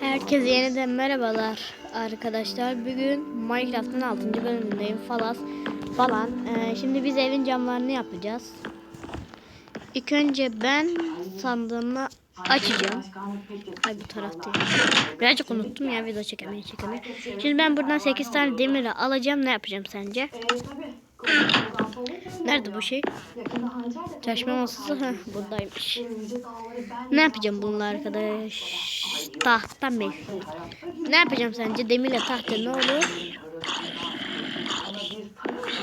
Herkese yeniden merhabalar arkadaşlar. Bugün Minecraft'ın 6. bölümündeyim falan falan. Ee, şimdi biz evin camlarını yapacağız. İlk önce ben sandığımı açacağım. Ay bu taraftayım. Birazcık unuttum ya video çekemeye çekemeye. Şimdi ben buradan 8 tane demiri alacağım. Ne yapacağım sence? Nerede bu şey? Çalışma masası Heh, buradaymış. Ne yapacağım bununla arkadaş? Tahta mı? Ne yapacağım sence? Demirle tahta ne olur?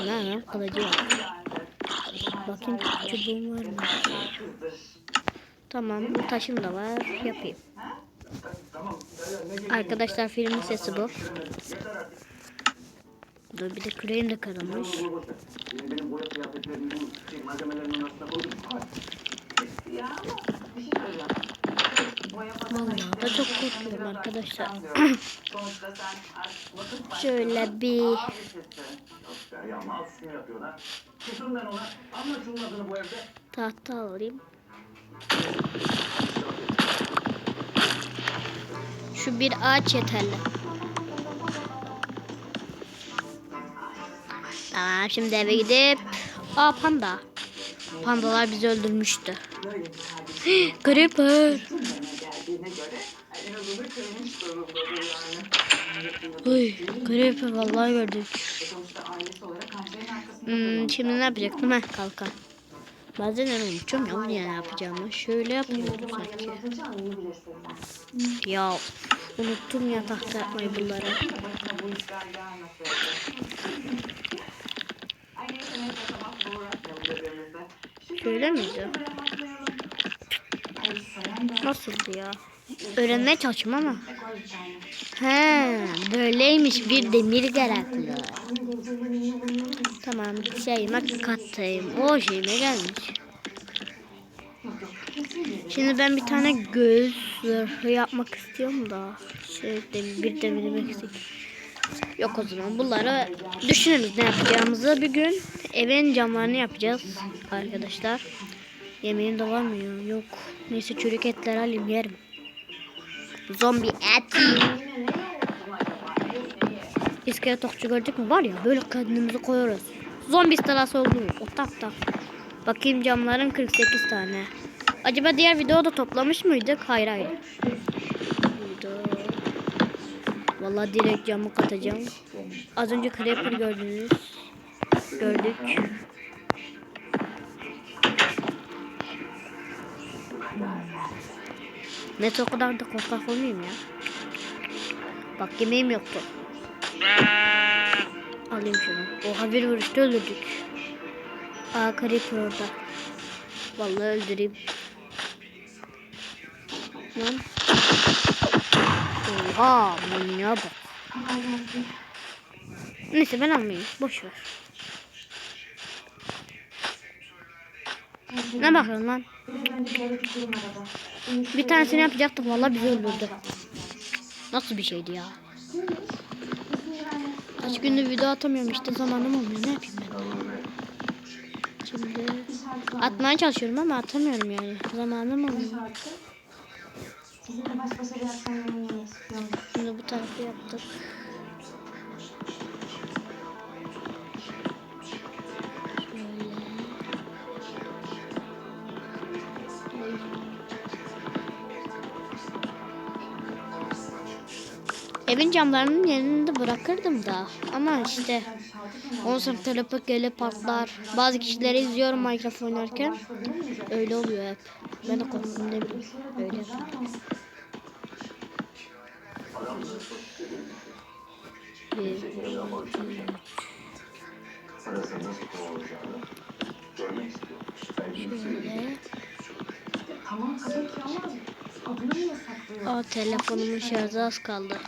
Ne ne? Kılıcı yok. Bakayım çubuğum var mı? Tamam taşım da var. Yapayım. Arkadaşlar filmin sesi bu. Dur bir de küreğim de. Boya Vallahi da çok korkuyorum arkadaşlar. Şöyle bir tahta alayım. Şu bir ağaç yeterli. Tamam şimdi eve gidip... Aa panda. Pandalar bizi öldürmüştü. Creeper. Uy, Creeper vallahi gördük. Hmm, şimdi ne yapacaktım? Heh kalkan. Bazen ben unutuyorum ya ne yapacağımı. Şöyle yapıyordum sanki. Ya unuttum ya tahta yapmayı bunları. Başına bu işler gelmeseydi. Ay neyse neyse sabah bu uğraşmayalım birbirimizle. Şöyle miydi? Nasıldı ya? Öğrenmeye çalışıyorum ama. He, böyleymiş bir demir gerekli. Tamam, şeyime kattım. O şeyime gelmiş. Şimdi ben bir tane göz zırhı yapmak istiyorum da. Şey, bir demirim eksik. Yok o zaman bunları düşünürüz ne yapacağımızı. Bir gün evin camlarını yapacağız arkadaşlar. Yemeğim de var mı? Yok. Neyse çürük etler alayım yerim. Zombi et. İskelet okçu gördük mü? Var ya böyle kendimizi koyuyoruz. Zombi istilası oldu mu? O tak. Bakayım camların 48 tane. Acaba diğer videoda toplamış mıydık? Hayır hayır. Vallahi direkt camı katacağım. Az önce creeper gördünüz. Gördük. Net o kadar da korkak olmayayım ya. Bak yemeğim yoktu. Alayım şunu. Oha bir vuruşta öldürdük. Aa creeper orada. Vallahi öldüreyim. Lan. Oha manyağa bak. Neyse ben almayayım. Boş ver. Ne bakıyorsun lan? Bir tanesini yapacaktık vallahi bizi öldürdü. Nasıl bir şeydi ya? Kaç gündür video atamıyorum işte zamanım olmuyor. Ne yapayım ben? Şimdi atmaya çalışıyorum ama atamıyorum yani. Zamanım olmuyor. Şimdi bu tarafı yaptık. Evin camlarının de bırakırdım da ama işte 10 sınıf telefon gelip patlar. Bazı kişileri izliyorum Minecraft oynarken. Öyle oluyor hep. Ben de korktum ne bileyim. Öyle. Şöyle. Tamam tabii ki ama adını niye saklıyor? Aa telefonumun şarjı az kaldı.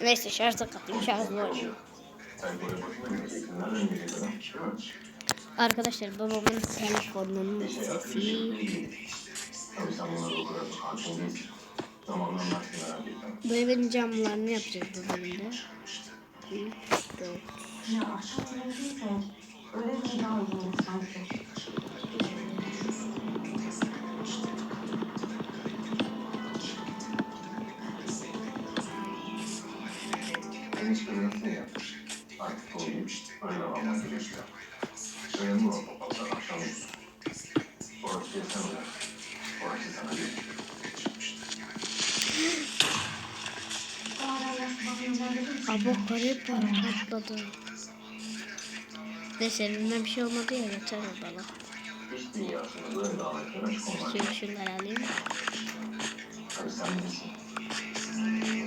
Neyse şarja katayım şarjı var. Arkadaşlar babamın telefonunun sesi. Bu evin camlarını yapacağız bu bölümde. 3, 4. Aynen alması gerekiyor. Önemli olan toplamda Abi garip para patladı. Neyse elimden bir şey olmadı ya yeter o bana. İş. Şimdi şunları alayım.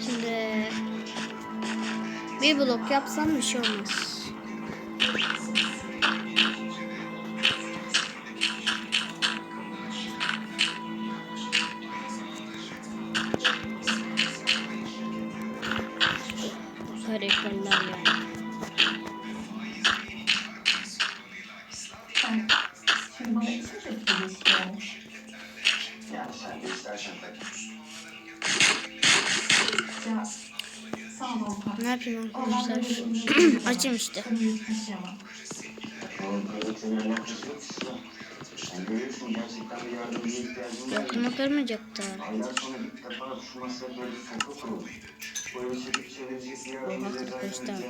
Şimdi bir blok yapsam bir şey olmaz. Böyle çekip çevirecek bir Oha yardımcıya 45 zaten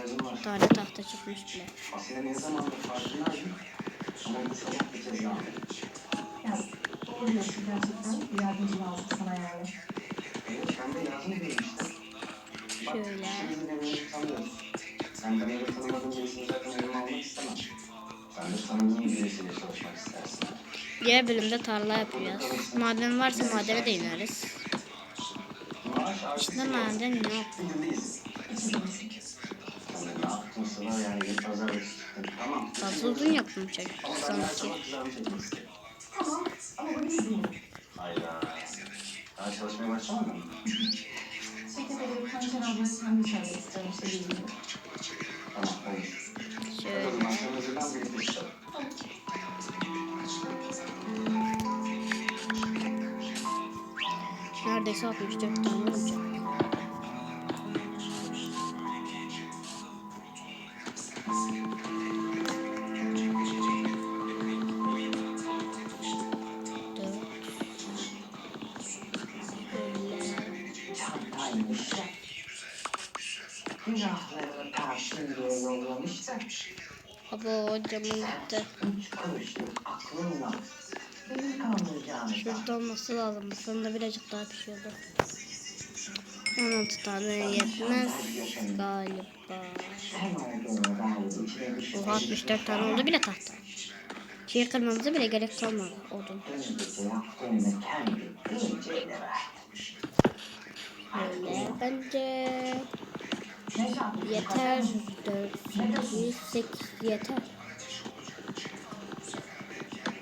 tane. tahta çıkmış bile. Aslında ne zamandır farkındaydım. Ama bu sabah bir kez daha. Diyorsun gerçekten. Bir yardımcı lazım sana yani. De lazım değil işte. Bak, Şöyle. ikimiz de birbirini tanıyoruz. Sen beni de tanımadığın birisini zaten elime almak istemem. Sen de tanıdığın birisiyle çalışmak istersin. Diğer bölümde tarla yapacağız. Maden varsa madene de ineriz. İşte maden yok. Fazla uzun her sanki. Hayda. Daha çalışmaya başlamadın mı? Söylemek istiyorum işte bildiğin. Tamam olur. O Şöyle. zaman sen hazırlan. Neredeyse 64 tane olacak. Da Baba gitti. beni kandıracağını da Şurada olması lazım. Fırında birazcık daha pişiyordu. 16 tane yetmez galiba. Oha 64 tane oldu bile tahta. Şey kırmamıza bile gerek kalmadı odun. Öyle bence? Yeter. 4, 8, 8 yeter.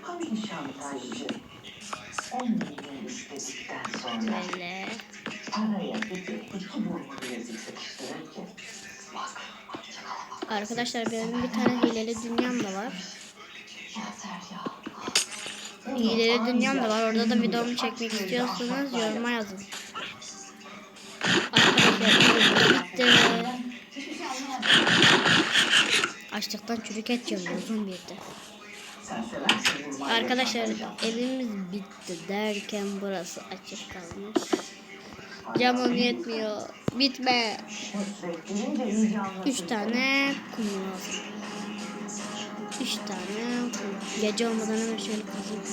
Hangi şantajcı 10 milyon istedikten sonra Böyle. Arkadaşlar benim bir tane hileli dünyam da var. Hileli dünyam da var. Orada da videomu çekmek istiyorsanız yoruma yazın. Açlıktan çürük et yiyorum uzun bir de. Arkadaşlar evimiz bitti derken burası açık kalmış. Camım yetmiyor. Bitme. Üç tane kum lazım. Üç tane kum. Gece olmadan hemen şöyle kazayım.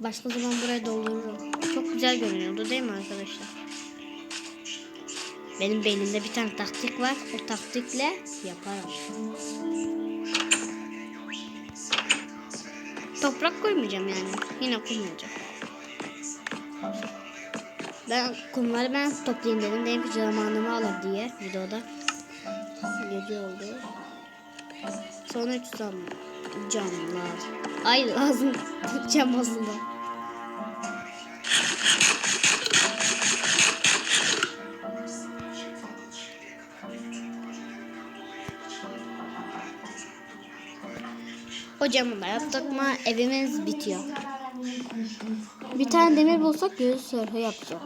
Başka zaman buraya doldururum. Çok güzel görünüyordu değil mi arkadaşlar? Benim beynimde bir tane taktik var. O taktikle yaparım. Toprak koymayacağım yani. Yine olacak. Ben kumları ben toplayayım dedim. Dedim ki zamanımı alır diye videoda. Gece oldu. Sonra 3 cam, cam lazım. Ay lazım. cam aslında. Da yaptık mı evimiz bitiyor. Bir tane demir bulsak göğüs sörfü yapacağım.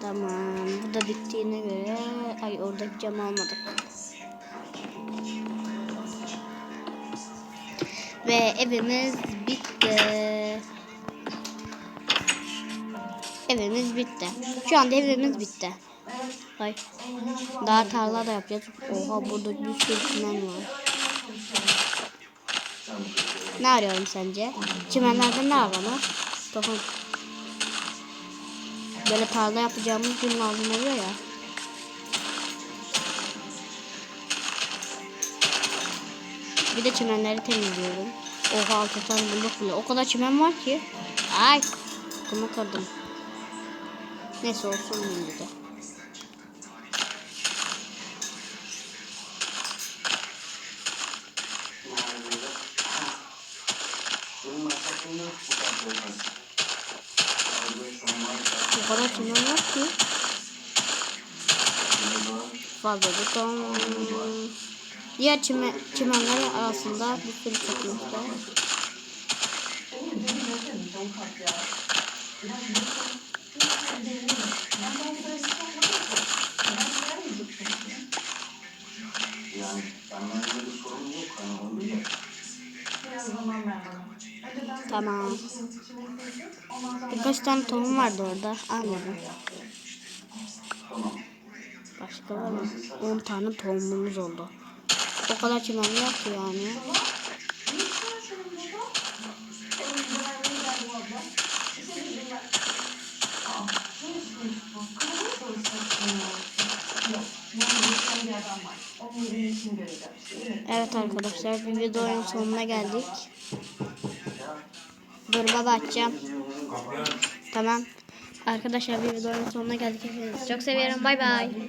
Tamam. Bu da bittiğine göre ay oradaki camı almadık. Ve evimiz bitti. Evimiz bitti. Şu anda evimiz bitti. Ay. Daha tarla da yapacağız. Oha burada bir sürü çimen var. Ne arıyorum sence? Çimenlerde ne aranır? Tohum. Böyle tarla yapacağımız gün lazım oluyor ya. Bir de çimenleri temizliyorum. Oha altı tane bulduk bile. O kadar çimen var ki. Ay. Bunu kırdım. Neyse olsun yine de. Benim masrafımda bu kadar olmaz. Ayrıca şu an Minecraft O kadar çimen var ki. videoda Fazlalık olmuş. Diğer çimen, çimenler arasında bir sürü çıkmışlar. Oğlum beni görsene çabuk kalk ya. Biraz yürüsün. Tamam. Birkaç tane tohum vardı orada. Almadım. Başka var mı? 10 tane tohumumuz oldu. O kadar çimen yok ki yani. Evet arkadaşlar bir videonun sonuna geldik. Dur baba açacağım. Tamam. Arkadaşlar bir videonun sonuna geldik. Çok seviyorum. Bay bay.